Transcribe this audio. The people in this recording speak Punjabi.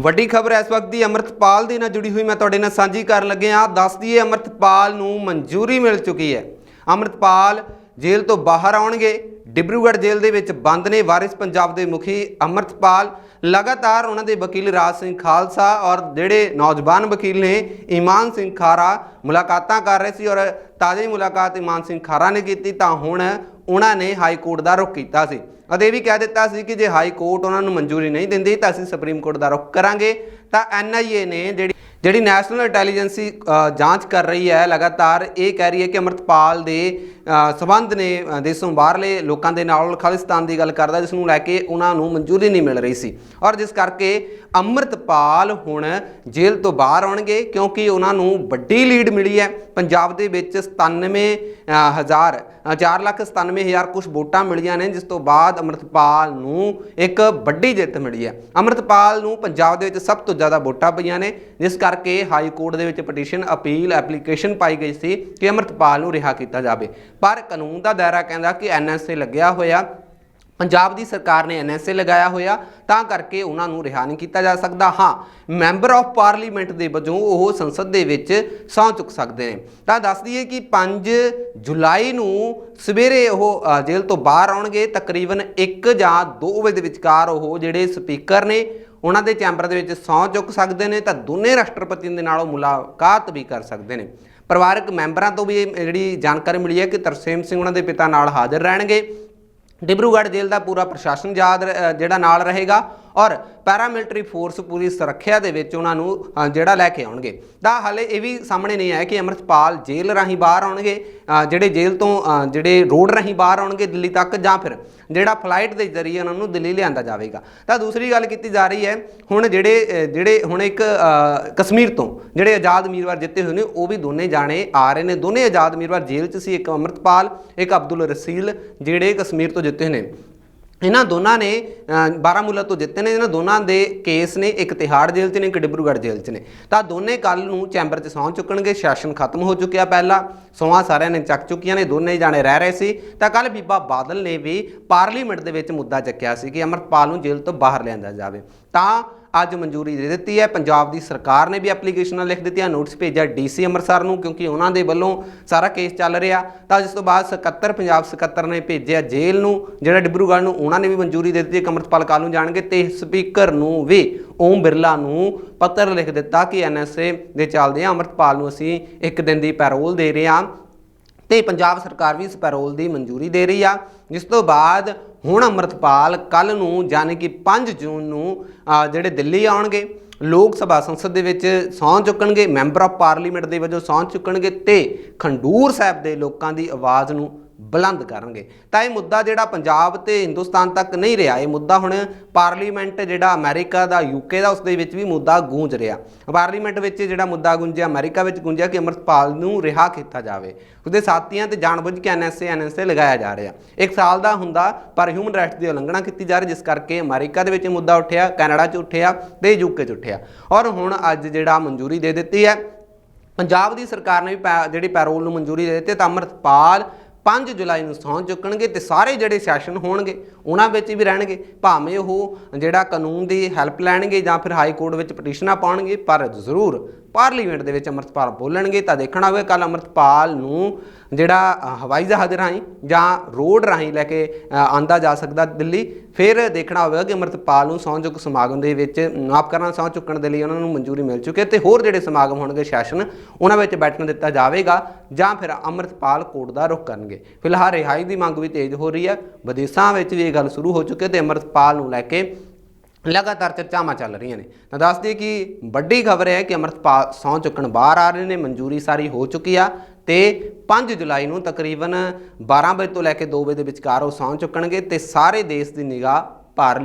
ਵੱਡੀ ਖਬਰ ਇਸ ਵਕਤ ਦੀ ਅਮਰਤਪਾਲ ਦੇ ਨਾਲ ਜੁੜੀ ਹੋਈ ਮੈਂ ਤੁਹਾਡੇ ਨਾਲ ਸਾਂਝੀ ਕਰਨ ਲੱਗਿਆ ਦੱਸ ਦਈਏ, ਅਮਰਤਪਾਲ ਨੂੰ ਮਨਜ਼ੂਰੀ ਮਿਲ ਚੁੱਕੀ ਹੈ। ਅਮਰਤਪਾਲ ਜੇਲ੍ਹ ਤੋਂ ਬਾਹਰ ਆਉਣਗੇ। ਡਿਬਰੂਗੜ੍ਹ ਜੇਲ੍ਹ ਦੇ ਵਿੱਚ ਬੰਦ ਨੇ ਵਾਰਿਸ ਪੰਜਾਬ ਦੇ ਮੁਖੀ ਅਮਰਤਪਾਲ। ਲਗਾਤਾਰ ਉਹਨਾਂ ਦੇ ਵਕੀਲ ਰਾਜ ਸਿੰਘ ਖਾਲਸਾ ਔਰ ਜਿਹੜੇ ਨੌਜਵਾਨ ਵਕੀਲ ਨੇ, ਇਮਾਨ ਸਿੰਘ ਖਾਰਾ ਮੁਲਾਕਾਤਾਂ ਕਰ ਰਹੇ ਸੀ ਔਰ ਤਾਜ਼ੀ ਮੁਲਾਕਾਤ ਇਮਾਨ ਸਿੰਘ ਖਾਰਾ ਨੇ ਕੀਤੀ ਤਾਂ ਹੁਣ ਉਹਨਾਂ ਨੇ ਹਾਈ ਕੋਰਟ ਦਾ ਰੁਖ ਕੀਤਾ ਸੀ। ਅਤੇ ਇਹ ਵੀ ਕਹਿ ਦਿੱਤਾ ਸੀ ਕਿ ਜੇ ਹਾਈ ਕੋਰਟ ਉਹਨਾਂ ਨੂੰ ਮਨਜ਼ੂਰੀ ਨਹੀਂ ਦਿੰਦੀ ਤਾਂ ਅਸੀਂ ਸੁਪਰੀਮ ਕੋਰਟ ਦਾ ਰੁਖ ਕਰਾਂਗੇ। ਤਾਂ ਐਨਆਈਏ ਨੇ ਜਿਹੜੀ ਜਿਹੜੀ ਨੈਸ਼ਨਲ ਇੰਟੈਲੀਜੈਂਸੀ ਜਾਂਚ ਕਰ ਰਹੀ ਹੈ ਲਗਾਤਾਰ ਇਹ ਕਹਿ ਰਹੀ ਹੈ ਕਿ ਅਮਰਤਪਾਲ ਦੇ ਅ, ਸਬੰਧ ਨੇ ਦੇਸ਼ੋਂ ਬਾਹਰਲੇ ਲੋਕਾਂ ਦੇ ਨਾਲ ਖਾਲਿਸਤਾਨ ਦੀ ਗੱਲ ਕਰਦਾ ਜਿਸ ਨੂੰ ਲੈ ਕੇ ਉਹਨਾਂ ਨੂੰ ਮਨਜ਼ੂਰੀ ਨਹੀਂ ਮਿਲ ਰਹੀ ਸੀ। ਔਰ ਜਿਸ ਕਰਕੇ ਅਮਰਤਪਾਲ ਹੁਣ ਜੇਲ੍ਹ ਤੋਂ ਬਾਹਰ ਆਉਣਗੇ ਕਿਉਂਕਿ ਉਹਨਾਂ ਨੂੰ ਵੱਡੀ ਲੀਡ ਮਿਲੀ ਹੈ। ਪੰਜਾਬ ਦੇ ਵਿੱਚ 97 ਅ, ਹਜ਼ਾਰ ਚਾਰ ਲੱਖ 97 ਹਜ਼ਾਰ ਕੁਝ ਵੋਟਾਂ ਮਿਲੀਆਂ ਨੇ ਜਿਸ ਤੋਂ ਬਾਅਦ ਅਮਰਤਪਾਲ ਨੂੰ ਇੱਕ ਵੱਡੀ ਜਿੱਤ ਮਿਲੀ ਹੈ। ਅਮਰਤਪਾਲ ਨੂੰ ਪੰਜਾਬ ਦੇ ਵਿੱਚ ਸਭ ਤੋਂ ਜ਼ਿਆਦਾ ਵੋਟਾਂ ਪਈਆਂ ਨੇ ਜਿਸ ਕਰਕੇ ਹਾਈ ਕੋਰਟ ਦੇ ਵਿੱਚ ਪਟੀਸ਼ਨ, ਅਪੀਲ, ਐਪਲੀਕੇਸ਼ਨ ਪਾਈ ਗਈ ਸੀ ਕਿ ਅਮਰਤਪਾਲ ਨੂੰ ਰਿਹਾ ਕੀਤਾ ਜਾਵੇ। ਪਰ ਕਾਨੂੰਨ ਦਾ ਦਾਇਰਾ ਕਹਿੰਦਾ ਕਿ ਐਨਐਸਏ ਲੱਗਿਆ ਹੋਇਆ, ਪੰਜਾਬ ਦੀ ਸਰਕਾਰ ਨੇ ਐਨਐਸਏ ਲਗਾਇਆ ਹੋਇਆ, ਤਾਂ ਕਰਕੇ ਉਹਨਾਂ ਨੂੰ ਰਿਹਾ ਨਹੀਂ ਕੀਤਾ ਜਾ ਸਕਦਾ। ਹਾਂ, ਮੈਂਬਰ ਆਫ ਪਾਰਲੀਮੈਂਟ ਦੇ ਵਜੋਂ ਉਹ ਸੰਸਦ ਦੇ ਵਿੱਚ ਸਹੁੰ ਚੁੱਕ ਸਕਦੇ ਨੇ। ਤਾਂ ਦੱਸ ਦਈਏ ਕਿ 5 ਜੁਲਾਈ ਨੂੰ ਸਵੇਰੇ ਉਹ ਜੇਲ੍ਹ ਤੋਂ ਬਾਹਰ ਆਉਣਗੇ। ਤਕਰੀਬਨ 1 ਜਾਂ 2 ਵਜੇ ਦੇ ਵਿਚਕਾਰ ਉਹ ਜਿਹੜੇ ਸਪੀਕਰ ਨੇ ਉਹਨਾਂ ਦੇ ਚੈਂਬਰ ਦੇ ਵਿੱਚ ਸਹੁੰ ਚੁੱਕ ਸਕਦੇ ਨੇ ਤਾਂ ਦੋਨੇ ਰਾਸ਼ਟਰਪਤੀ ਦੇ ਨਾਲ ਉਹ ਮੁਲਾਕਾਤ ਵੀ ਕਰ ਸਕਦੇ ਨੇ। ਪਰਿਵਾਰਕ ਮੈਂਬਰਾਂ ਤੋਂ ਵੀ ਇਹ ਜਿਹੜੀ ਜਾਣਕਾਰੀ ਮਿਲੀ ਹੈ ਕਿ ਤਰਸੇਮ ਸਿੰਘ ਉਹਨਾਂ ਦੇ ਪਿਤਾ ਨਾਲ ਹਾਜ਼ਰ ਰਹਿਣਗੇ। ਡਿਬਰੂਗੜ੍ਹ ਜੇਲ੍ਹ ਦਾ ਪੂਰਾ ਪ੍ਰਸ਼ਾਸਨ ਯਾਦ ਜਿਹੜਾ ਨਾਲ ਰਹੇਗਾ। ਔਰ ਪੈਰਾਮਿਲਟਰੀ ਫੋਰਸ ਪੂਰੀ ਸੁਰੱਖਿਆ ਦੇ ਵਿੱਚ ਉਹਨਾਂ ਨੂੰ ਜਿਹੜਾ ਲੈ ਕੇ ਆਉਣਗੇ। ਤਾਂ ਹਾਲੇ ਇਹ ਵੀ ਸਾਹਮਣੇ ਨਹੀਂ ਆਇਆ ਕਿ ਅਮਰਤਪਾਲ ਜੇਲ੍ਹ ਰਾਹੀਂ ਬਾਹਰ ਆਉਣਗੇ ਜਿਹੜੇ ਜੇਲ੍ਹ ਤੋਂ ਜਿਹੜੇ ਰੋਡ ਰਾਹੀਂ ਬਾਹਰ ਆਉਣਗੇ ਦਿੱਲੀ ਤੱਕ ਜਾਂ ਫਿਰ ਜਿਹੜਾ ਫਲਾਈਟ ਦੇ ਜ਼ਰੀਏ ਉਹਨਾਂ ਨੂੰ ਦਿੱਲੀ ਲਿਆਂਦਾ ਜਾਵੇਗਾ। ਤਾਂ ਦੂਸਰੀ ਗੱਲ ਕੀਤੀ ਜਾ ਰਹੀ ਹੈ, ਹੁਣ ਜਿਹੜੇ ਜਿਹੜੇ ਹੁਣ ਇੱਕ ਕਸ਼ਮੀਰ ਤੋਂ ਜਿਹੜੇ ਆਜ਼ਾਦ ਉਮੀਦਵਾਰ ਜਿੱਤੇ ਹੋਏ ਨੇ, ਉਹ ਵੀ ਦੋਨੇ ਜਾਣੇ ਆ ਰਹੇ ਨੇ। ਦੋਨੇ ਆਜ਼ਾਦ ਉਮੀਦਵਾਰ ਜੇਲ੍ਹ 'ਚ ਸੀ, ਇੱਕ ਅਮਰਤਪਾਲ, ਇੱਕ ਅਬਦੁਲ ਰਸੀਲ, ਜਿਹੜੇ ਕਸ਼ਮੀਰ ਤੋਂ ਜਿੱਤੇ ਨੇ। ਇਹਨਾਂ ਦੋਨਾਂ ਨੇ ਬਾਰਾਮੂਲਾ ਤੋਂ ਜਿੱਤੇ ਨੇ, ਇਹਨਾਂ ਦੋਨਾਂ ਦੇ ਕੇਸ ਨੇ, ਇੱਕ ਤਿਹਾੜ ਜੇਲ੍ਹ 'ਚ ਨੇ, ਇੱਕ ਡਿਬਰੂਗੜ੍ਹ ਜੇਲ੍ਹ 'ਚ ਨੇ। ਤਾਂ ਦੋਨੇ ਕੱਲ ਨੂੰ ਚੈਂਬਰ 'ਚ ਸਹੁੰ ਚੁੱਕਣਗੇ, ਸ਼ਾਸ਼ਨ ਖਤਮ ਹੋ ਚੁੱਕਿਆ ਪਹਿਲਾਂ, ਸਹੁੰਆਂ ਸਾਰਿਆਂ ਨੇ ਚੱਕ ਚੁੱਕੀਆਂ ਨੇ, ਦੋਨੇ ਜਾਣੇ ਰਹਿ ਰਹੇ ਸੀ। ਤਾਂ ਕੱਲ ਬੀਬਾ ਬਾਦਲ ਨੇ ਵੀ ਪਾਰਲੀਮੈਂਟ ਦੇ ਵਿੱਚ ਮੁੱਦਾ ਚੱਕਿਆ ਸੀ ਕਿ ਅਮਰਪਾਲ ਨੂੰ ਜੇਲ੍ਹ ਤੋਂ ਬਾਹਰ ਲਿਆਂਦਾ ਜਾਵੇ। ਤਾਂ ਅੱਜ ਮਨਜ਼ੂਰੀ ਦੇ ਦਿੱਤੀ ਹੈ। ਪੰਜਾਬ ਦੀ ਸਰਕਾਰ ਨੇ ਵੀ ਐਪਲੀਕੇਸ਼ਨਾਂ ਲਿਖ ਦਿੱਤੀਆਂ ਨੋਟਿਸ ਭੇਜਿਆ ਡੀਸੀ ਅੰਮ੍ਰਿਤਸਰ ਨੂੰ, ਕਿਉਂਕਿ ਉਹਨਾਂ ਦੇ ਵੱਲੋਂ ਸਾਰਾ ਕੇਸ ਚੱਲ ਰਿਹਾ। ਤਾਂ ਜਿਸ ਤੋਂ ਬਾਅਦ ਸਕੱਤਰ, ਪੰਜਾਬ ਸਕੱਤਰ ਨੇ ਭੇਜਿਆ ਜੇਲ੍ਹ ਨੂੰ, ਜਿਹੜਾ ਡਿਬਰੂਗੜ੍ਹ ਨੂੰ, ਉਹਨਾਂ ਨੇ ਵੀ ਮਨਜ਼ੂਰੀ ਦੇ ਦਿੱਤੀ ਹੈ ਕਿ ਅੰਮ੍ਰਿਤਪਾਲ ਕਾਲ ਨੂੰ ਜਾਣਗੇ ਤੇ ਸਪੀਕਰ ਨੂੰ ਵੀ ਓਮ ਬਿਰਲਾ ਨੂੰ ਪੱਤਰ ਲਿਖ ਦਿੱਤਾ ਕਿ ਐਨਐਸਏ ਦੇ ਚੱਲਦੇ ਅੰਮ੍ਰਿਤਪਾਲ ਨੂੰ ਅਸੀਂ ਇੱਕ ਦਿਨ ਦੀ ਪੈਰੋਲ ਦੇ ਰਹੇ ਹਾਂ। ਤੇ ਪੰਜਾਬ ਸਰਕਾਰ ਵੀ ਇਸ ਪੈਰੋਲ ਦੀ ਮਨਜ਼ੂਰੀ ਦੇ ਰਹੀ ਆ। ਜਿਸ ਤੋਂ ਬਾਅਦ ਹੁਣ ਅਮਰਤਪਾਲ ਕੱਲ ਨੂੰ ਯਾਨੀ ਕਿ 5 ਜੂਨ ਨੂੰ ਜਿਹੜੇ ਦਿੱਲੀ ਆਉਣਗੇ, ਲੋਕ ਸਭਾ ਸੰਸਦ ਦੇ ਵਿੱਚ ਸਹੁੰ ਚੁੱਕਣਗੇ, ਮੈਂਬਰ ਆਫ ਪਾਰਲੀਮੈਂਟ ਦੇ ਵਜੋਂ ਸਹੁੰ ਚੁੱਕਣਗੇ ਤੇ ਖੰਡੂਰ ਸਾਹਿਬ ਦੇ ਲੋਕਾਂ ਦੀ ਆਵਾਜ਼ ਨੂੰ ਬੁਲੰਦ ਕਰਨਗੇ। ਤਾਂ ਇਹ ਮੁੱਦਾ ਜਿਹੜਾ ਪੰਜਾਬ ਤੇ ਹਿੰਦੁਸਤਾਨ ਤੱਕ ਨਹੀਂ ਰਿਹਾ, ਇਹ ਮੁੱਦਾ ਹੁਣ ਪਾਰਲੀਮੈਂਟ ਜਿਹੜਾ ਅਮਰੀਕਾ ਦਾ ਯੂਕੇ ਦਾ ਉਸ ਦੇ ਵਿੱਚ ਵੀ ਮੁੱਦਾ ਗੂੰਜ ਰਿਹਾ। ਪਾਰਲੀਮੈਂਟ ਵਿੱਚ ਜਿਹੜਾ ਮੁੱਦਾ ਗੂੰਜਿਆ, ਅਮਰੀਕਾ ਵਿੱਚ ਗੂੰਜਿਆ ਕਿ ਅਮਰਪਾਲ ਨੂੰ ਰਿਹਾ ਕੀਤਾ ਜਾਵੇ। ਉਹਦੇ ਸਾਥੀਆਂ ਤੇ ਜਾਣਬੁੱਝ ਕੇ ਐਨਐਸਏ ਐਨਐਸਏ ਲਗਾਇਆ ਜਾ ਰਿਹਾ। ਇੱਕ ਸਾਲ ਦਾ ਹੁੰਦਾ, ਪਰ ਹਿਊਮਨ ਰਾਈਟਸ ਦੀ ਉਲੰਘਣਾ ਕੀਤੀ ਜਾ ਰਹੀ, ਜਿਸ ਕਰਕੇ ਅਮਰੀਕਾ ਦੇ ਵਿੱਚ ਇਹ ਮੁੱਦਾ ਉੱਠਿਆ, ਕੈਨੇਡਾ 'ਚ ਉੱਠਿਆ ਤੇ ਯੂਕੇ 'ਚ ਉੱਠਿਆ। ਔਰ ਹੁਣ ਅੱਜ ਜਿਹੜਾ ਮਨਜ਼ੂਰੀ ਦੇ ਦਿੱਤੀ ਹੈ, ਪੰਜਾਬ ਦੀ ਸਰਕਾਰ ਨੇ ਵੀ ਪੈ- ਜਿਹੜੀ ਪੈਰੋਲ ਨੂੰ ਮਨਜ਼ੂਰੀ ਦੇ ਦਿੱਤੀ ਤਾਂ ਅਮਰਤਪਾਲ 5 ਜੁਲਾਈ ਨੂੰ ਸਹੁੰ ਚੁੱਕਣਗੇ ਤੇ ਸਾਰੇ ਜਿਹੜੇ ਸੈਸ਼ਨ ਹੋਣਗੇ, ਉਹਨਾਂ ਵਿੱਚ ਵੀ ਰਹਿਣਗੇ। ਭਾਵੇਂ ਉਹ ਜਿਹੜਾ ਕਾਨੂੰਨ ਦੀ ਹੈਲਪ ਲੈਣਗੇ ਜਾਂ ਫਿਰ ਹਾਈ ਕੋਰਟ ਵਿੱਚ ਪਟੀਸ਼ਨਾਂ ਪਾਉਣਗੇ, ਪਰ ਜ਼ਰੂਰ ਪਾਰਲੀਮੈਂਟ ਦੇ ਵਿੱਚ ਅਮਰਤਪਾਲ ਬੋਲਣਗੇ। ਤਾਂ ਦੇਖਣਾ ਹੋਵੇ ਕੱਲ ਅਮਰਤਪਾਲ ਨੂੰ ਜਿਹੜਾ ਹਵਾਈ ਜਹਾਜ਼ ਰਾਹੀਂ ਜਾਂ ਰੋਡ ਰਾਹੀਂ ਲੈ ਕੇ ਅ, ਆਂਦਾ ਜਾ ਸਕਦਾ ਦਿੱਲੀ। ਫਿਰ ਦੇਖਣਾ ਹੋਵੇਗਾ ਕਿ ਅਮਰਤਪਾਲ ਨੂੰ ਸਹੁੰ ਚੁੱਕ ਸਮਾਗਮ ਦੇ ਵਿੱਚ ਮਾਫ ਕਰਨਾ ਸਹੁੰ ਚੁੱਕਣ ਦੇ ਲਈ ਉਹਨਾਂ ਨੂੰ ਮਨਜ਼ੂਰੀ ਮਿਲ ਚੁੱਕੀ ਹੈ ਤੇ ਹੋਰ ਜਿਹੜੇ ਸਮਾਗਮ ਹੋਣਗੇ ਸੈਸ਼ਨ ਉਹਨਾਂ ਵਿੱਚ ਬੈਠਣ ਦਿੱਤਾ ਜਾਵੇਗਾ ਜਾਂ ਫਿਰ ਅਮਰਤਪਾਲ ਕੋਰਟ ਦਾ ਰੁਖ ਕਰਨਗੇ। ਫਿਲਹਾਲ ਰਿਹਾਈ ਦੀ ਮੰਗ ਵੀ ਤੇਜ਼ ਹੋ ਰਹੀ ਹੈ। ਵਿਦੇਸ਼ਾਂ ਵਿੱਚ ਵੀ ਇਹ ਗੱਲ ਸ਼ੁਰੂ ਹੋ ਚੁੱਕੀ ਹੈ ਤੇ ਅਮਰਤਪਾਲ ਨੂੰ ਲੈ ਕੇ ਲਗਾਤਾਰ ਚਰਚਾਵਾਂ ਚੱਲ ਰਹੀਆਂ ਨੇ। ਤਾਂ ਦੱਸ ਦਈਏ ਕਿ ਵੱਡੀ ਖਬਰ ਹੈ ਕਿ ਅਮਰਤਪਾਲ ਸਹੁੰ ਚੁੱਕਣ ਬਾਹਰ ਆ ਰਹੇ ਨੇ ਮਨਜ਼ੂਰੀ ਸਾਰੀ ਹੋ ਚੁੱਕੀ ਆ। ਤੇ 5 ਜੁਲਾਈ ਨੂੰ ਤਕਰੀਬਨ 12 ਵਜੇ ਤੋਂ ਲੈ ਕੇ 2 ਵਜੇ ਦੇ ਵਿਚਕਾਰ ਉਹ ਸਹੁੰ ਚੁੱਕਣਗੇ ਤੇ ਸਾਰੇ ਦੇਸ਼ ਦੀ ਨਿਗਾਹ ਭਾਰ